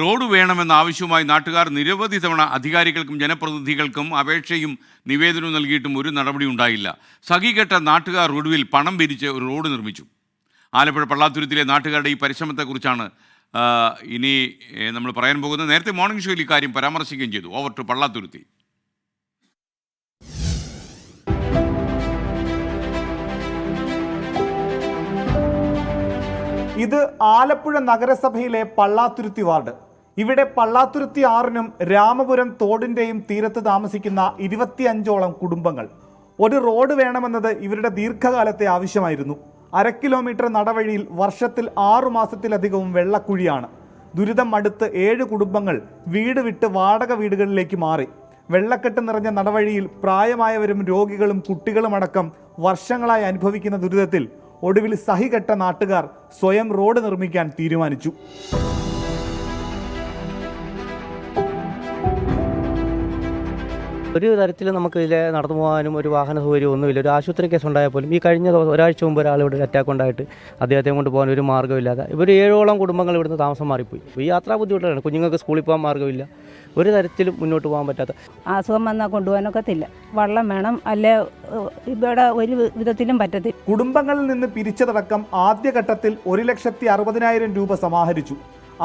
Road വേണമെന്ന ആവശ്യവുമായി നാട്ടുകാർ നിരവധി തവണ അധികാരികൾക്കും ജനപ്രതിനിധികൾക്കും അപേക്ഷയും നിവേദനവും നൽകിയിട്ടും ഒരു നടപടി ഉണ്ടായില്ല. സഖികെട്ട നാട്ടുകാർ ഒടുവിൽ പണം പിരിച്ച് ഒരു റോഡ് നിർമ്മിച്ചു. ആലപ്പുഴ പള്ളാത്തുരുത്തിലെ നാട്ടുകാരുടെ ഈ പരിശ്രമത്തെക്കുറിച്ചാണ് ഇനി നമ്മൾ പറയാൻ പോകുന്നത്. നേരത്തെ മോർണിംഗ് ഷോയിൽ ഇക്കാര്യം പരാമർശിക്കുകയും ചെയ്തു. Over to Pallathuruthi. ഇത് ആലപ്പുഴ നഗരസഭയിലെ പള്ളാത്തുരുത്തി വാർഡ്. ഇവിടെ പള്ളാത്തുരുത്തി ആറിനും രാമപുരം തോടിന്റെയും തീരത്ത് താമസിക്കുന്ന ഇരുപത്തിയഞ്ചോളം കുടുംബങ്ങൾ. ഒരു റോഡ് വേണമെന്നത് ഇവരുടെ ദീർഘകാലത്തെ ആവശ്യമായിരുന്നു. അര കിലോമീറ്റർ നടവഴിയിൽ വർഷത്തിൽ ആറു മാസത്തിലധികവും വെള്ളക്കുഴിയാണ്. ദുരിതം അടുത്ത് ഏഴ് കുടുംബങ്ങൾ വീട് വിട്ട് വാടക വീടുകളിലേക്ക് മാറി. വെള്ളക്കെട്ട് നിറഞ്ഞ നടവഴിയിൽ പ്രായമായവരും രോഗികളും കുട്ടികളുമടക്കം വർഷങ്ങളായി അനുഭവിക്കുന്ന ദുരിതത്തിൽ ഒടുവിൽ സഹികെട്ട നാട്ടുകാർ സ്വയം റോഡ് നിർമ്മിക്കാൻ തീരുമാനിച്ചു. ഒരു തരത്തിൽ നമുക്ക് ഇതിലെ നടന്നു പോകാനും ഒരു വാഹന സൗകര്യം ഒന്നുമില്ല. ഒരു ആശുപത്രി കേസ് ഉണ്ടായാൽ പോലും ഈ കഴിഞ്ഞ ദിവസം ഒരാഴ്ച മുമ്പ് ഒരാൾ ഇവിടെ അറ്റാക്ക് ഉണ്ടായിട്ട് അദ്ദേഹത്തെ കൊണ്ട് പോകാൻ ഒരു മാർഗമില്ലാതെ ഇവർ ഏഴോളം കുടുംബങ്ങൾ ഇവിടുന്ന് താമസം മാറിപ്പോയി. ഈ യാത്രാ ബുദ്ധിമുട്ടാണ് കുഞ്ഞുങ്ങൾക്ക് സ്കൂളിൽ പോകാൻ മാർഗമില്ല. ഒരു തരത്തിലും മുന്നോട്ട് പോകാൻ പറ്റാത്ത അസുഖം വന്നാൽ കൊണ്ടുപോകാനൊക്കത്തില്ല വെള്ളം വേണം. അല്ലെ ഇവിടെ ഒരു വിധത്തിലും പറ്റത്തില്ല. കുടുംബങ്ങളിൽ നിന്ന് പിരിച്ചതടക്കം ആദ്യഘട്ടത്തിൽ ഒരു ലക്ഷത്തി അറുപതിനായിരം രൂപ സമാഹരിച്ചു.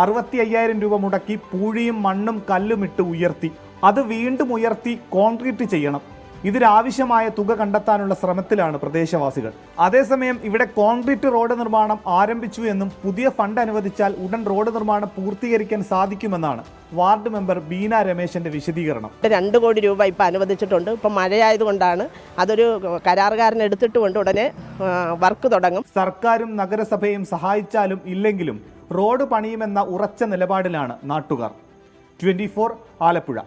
അറുപത്തി അയ്യായിരം രൂപ മുടക്കി പൂഴിയും മണ്ണും കല്ലുമിട്ട് ഉയർത്തി. അത് വീണ്ടും ഉയർത്തി കോൺക്രീറ്റ് ചെയ്യണം. ഇതിനാവശ്യമായ തുക കണ്ടെത്താനുള്ള ശ്രമത്തിലാണ് പ്രദേശവാസികൾ. അതേസമയം ഇവിടെ കോൺക്രീറ്റ് റോഡ് നിർമ്മാണം ആരംഭിച്ചു എന്നും പുതിയ ഫണ്ട് അനുവദിച്ചാൽ ഉടൻ റോഡ് നിർമ്മാണം പൂർത്തീകരിക്കാൻ സാധിക്കുമെന്നാണ് വാർഡ് മെമ്പർ ബീന രമേശന്റെ വിശദീകരണം. രണ്ട് കോടി രൂപ ഇപ്പം അനുവദിച്ചിട്ടുണ്ട്. ഇപ്പം മഴയായതുകൊണ്ടാണ് അതൊരു കരാറുകാരൻ എടുത്തിട്ടുകൊണ്ട് ഉടനെ വർക്ക് തുടങ്ങും. സർക്കാരും നഗരസഭയും സഹായിച്ചാലും ഇല്ലെങ്കിലും റോഡ് പണിയുമെന്ന ഉറച്ച നിലപാടിലാണ് നാട്ടുകാർ. ട്വന്റി ആലപ്പുഴ.